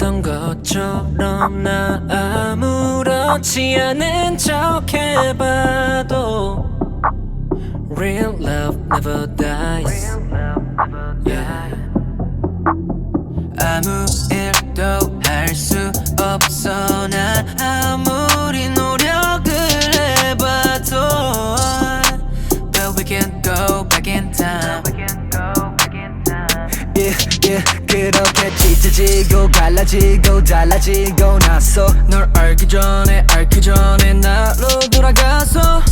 없던 것처럼 나 아무렇지 않은 척 해봐도 Real love never dies yeah. 아무 일도 할 수 없어 난 아무리 노력을 해봐도 But we can go back in time yeah, yeah, 그렇게 찢어지고 갈라지고 달라지고 났어 널 알기 전에 알기 전에 나로 돌아가서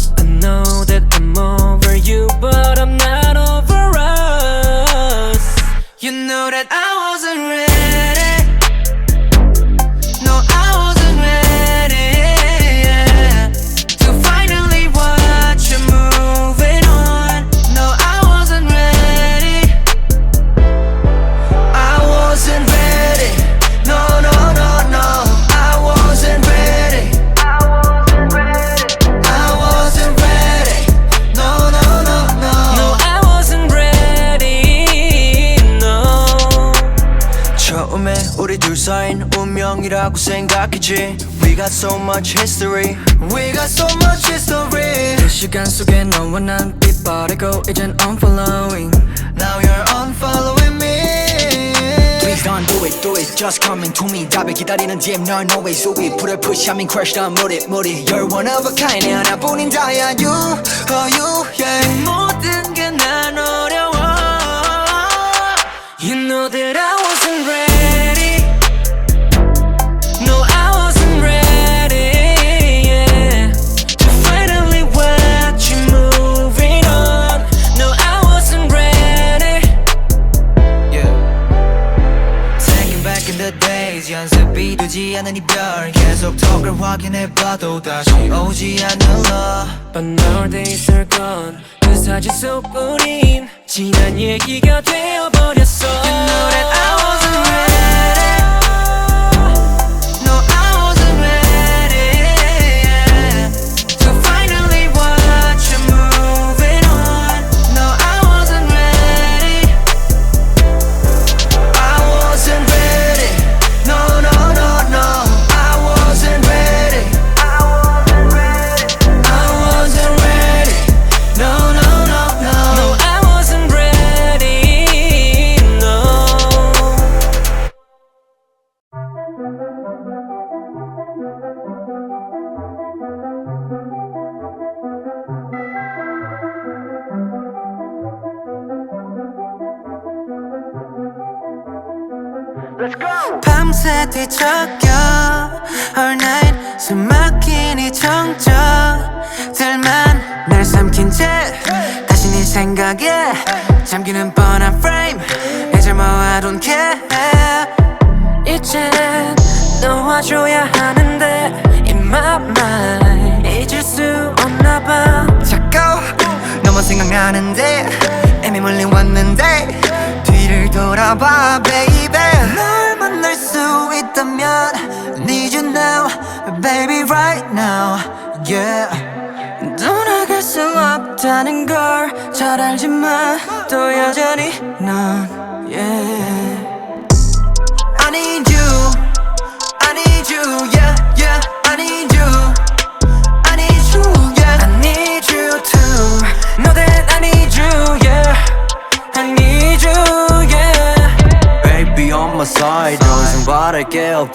운명이라고 생각했지 We got so much history We got so much history 그 시간 속에 너와 난 빛바래고 이젠 unfollowing Now you're unfollowing me Please don't do it, do it, just coming to me 답을 기다리는 DM 널 no way so we 불을 push I mean crash down 무리 무리 You're one of a kind 내 하나뿐인다야 You, oh you, yeah 모든 게 난 어려워 You know that I wasn't ready 확인해봐도 다시 오지 love But nowadays are gone. 그 사진 속 우린 지난 얘기가 되어버렸어 밤새 뒤척여 All night 숨이 정적들만 날 삼킨 채 다시 네 생각에 잠기는 뻔한 frame 이제 뭐 I don't care. 이젠 놓아줘야 하는데 In my mind 잊을 수 없나 봐. 자꾸 너만 생각나는데 물린 왔는데 뒤를 돌아봐 baby 없다는 걸 잘 알지만 또 여전히 넌 yeah. I need you I need you yeah yeah I need you I need you yeah I need you too Know that I need you yeah I need you yeah Baby on my side 더 이상 바랄 게 않을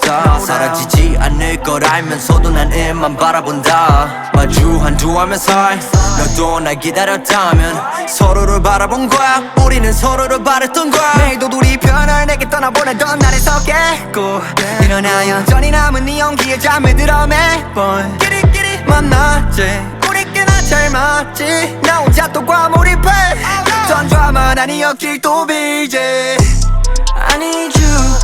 걸 알면서도 난 일만 바라본다. 마주 한 두 화면 사이 너도 날 기다렸다면 서로를 바라본 거야. 우리는 서로를 바랬던 거야. 내일도 둘이 편을 내게 떠나보내던 날에 서겠고 일어나 여전히 남은 네 연기에 잠에 들어 매번 끼리끼리 만났지. 우리끼나 잘 맞지. 나 혼자 또 과몰입해. 던 드라마 아니었길 또 빌제 I need you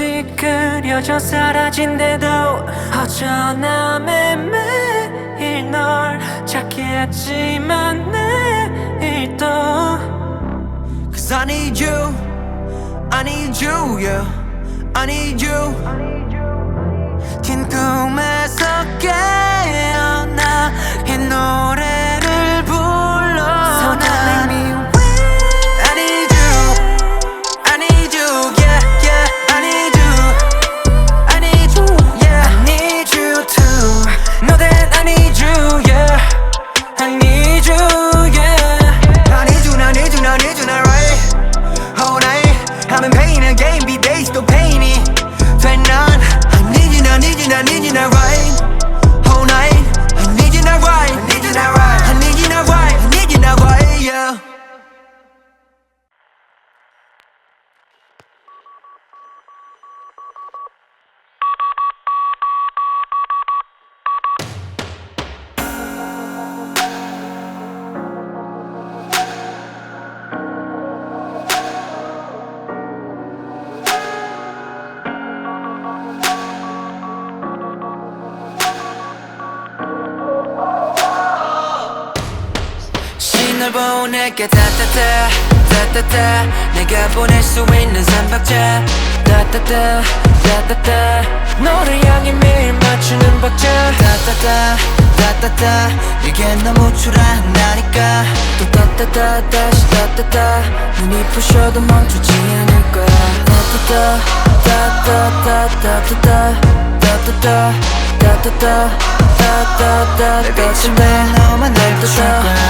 조금씩 그려져 사라진대도 어쩌나 매매일 널 찾게 했지만 내일 또 Cause I need you, I need you, yeah, I need you. 긴 꿈에서 깨어나 이 노래 보낼게 따따따 따따따 내가 보낼 수 있는 삼박자 따따따 따따따 너를 향해 매일 맞추는 박자 따따따 따따따 이게 너무 초라하다니까 또 따따따 다시 따따따 눈이 부셔도 멈추지 않을 거야 따따따 따따따 따따따 따따따 따따따 따따따 빛을 너만 날줄 거야.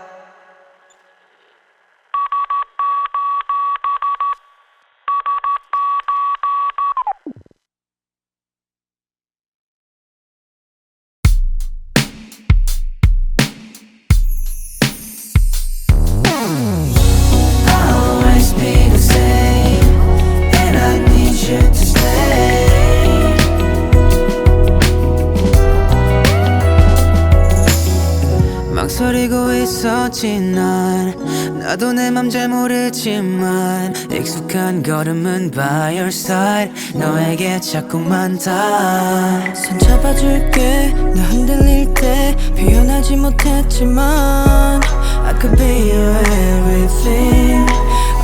있었지 난 나도 내 맘 잘 모르지만 익숙한 걸음은 by your side. 너에게 자꾸만 다손 잡아줄게 너 흔들릴 때. 표현하지 못했지만 I could be your everything.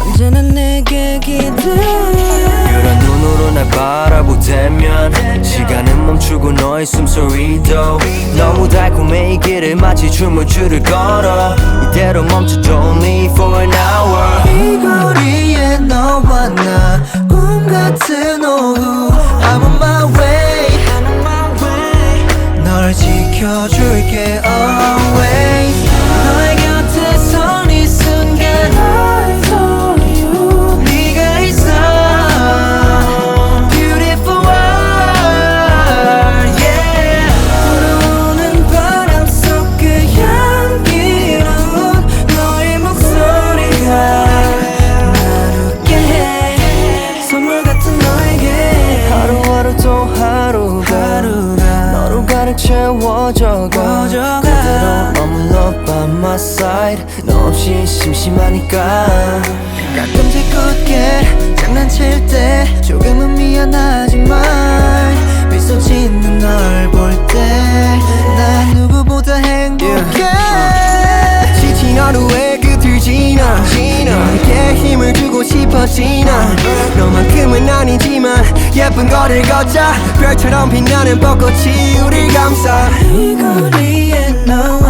언제나 내게 기대. 그런 눈으로 날바 너의 숨소리도 너무 달콤해. 이 길을 마치 춤을 추를 걸어. 이대로 멈춰줘 only for an hour. 이 거리에 너와 나 꿈 같은 오후. I'm on my way. 널 지켜줄게 always 채워져가. 그대로 머물러 by my side. 너 없이 심심하니까. 가끔 짓궂게 장난칠 때 조금은 미안하지만 거리를 걷자. 별처럼 빛나는 벚꽃이 우릴 감싸. 이 거리에 너와